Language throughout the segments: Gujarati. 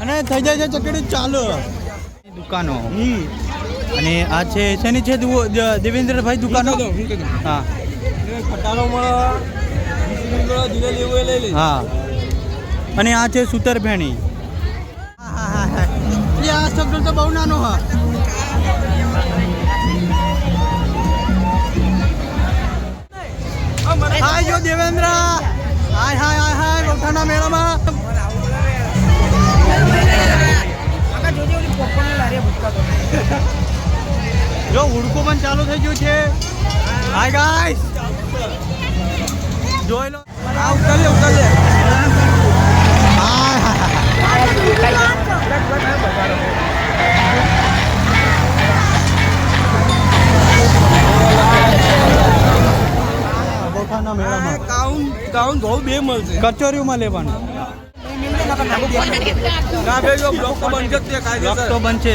અને થઈ જાય છે ચકડી ચાલુ. દુકાનો. અને આ છે શેની છે દેવેન્દ્રભાઈ દુકાનો? હા હા. અને આ છે સુતરફેણી આ શબ્દ તો બહુ નાનો હા. દેવેન્દ્ર. ગૌઠાના મેળામાં. જો હુડકો પણ ચાલુ થઈ ગયું છે. હાય ગાઈસ જોઈ લો. આ ઉતાર લે ગૌઠાના મેળામાં? કાઉન કાઉન ઘઉં બે મળશે. કચોરીઓમાં લેવાનું. ના બે જો બ્લોક તો બંધ જ છે લોક તો બનશે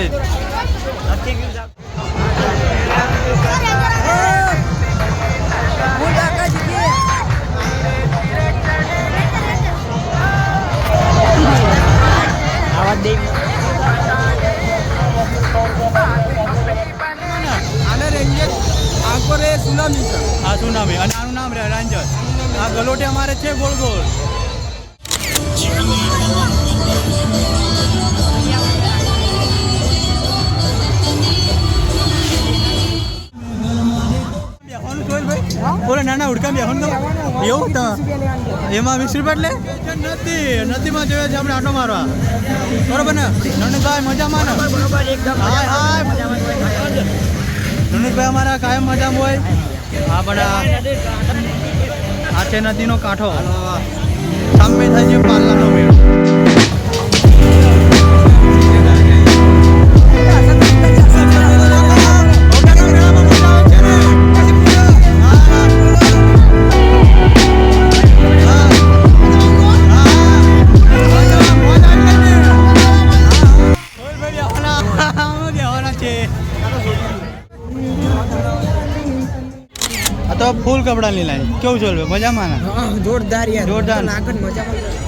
આને રેંજે આંકો રે સુનામી આ શું અને નામ રે રાંજણ. આ ગલોટિયા અમારે છે ગોળ ગોળ? ઓલા નાના હુડકા બેહવાનું તો એવું? એમાં વીસ રૂપિયા એટલે નથી, નદીમાં જોઈએ છે આપણે આટો મારવા. બરોબર ને? નણંદભાઈ મજામાં ને હાય હાય. નણંદભાઈ અમારા કાયમ મજામાં હોય. હા બધા આ છે નદીનો કાંઠો. સામે થાય છે પાલાનો મેળો. તો ફૂલ કપડા લીલા કેવું ચાલવે મજામાં ના? જોરદાર યાર. જોરદાર. આગળ મજામાં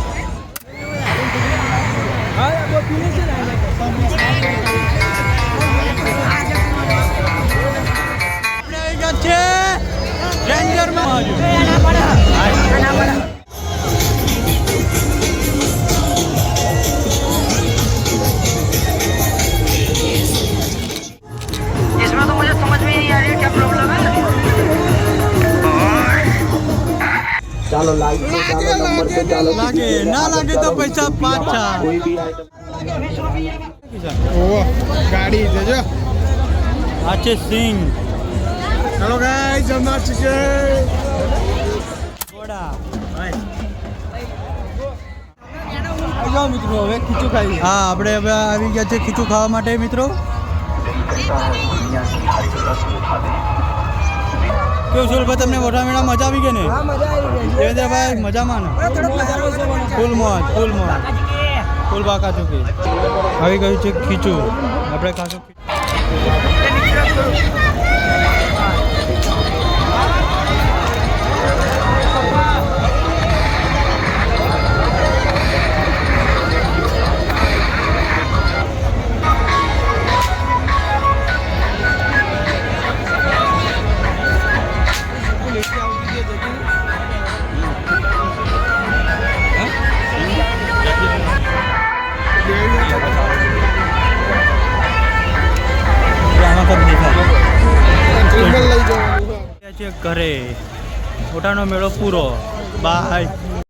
લાગે ના લાગે તો પૈસા પાછા ગાડી જજો આ છે સિંગ હેલો ગાઈસ જમના છે જાઓ મિત્રો હવે ખીચું ખાઈ હા આપણે હવે આવી ગયા છે ખીચું ખાવા માટે મિત્રો. કેવું ભાઈ તમને મોટા મેળા મજા આવી ગઈ ને દેવેન્દ્રભાઈ મજામાં ને? ફૂલ મોજ ફૂલ મોજ. ફૂલ બાકા ચૂકી. આવી ગયું છે ખીચું. આપણે ખાશું છે ઘરે. મોટાનો મેળો પૂરો. બાય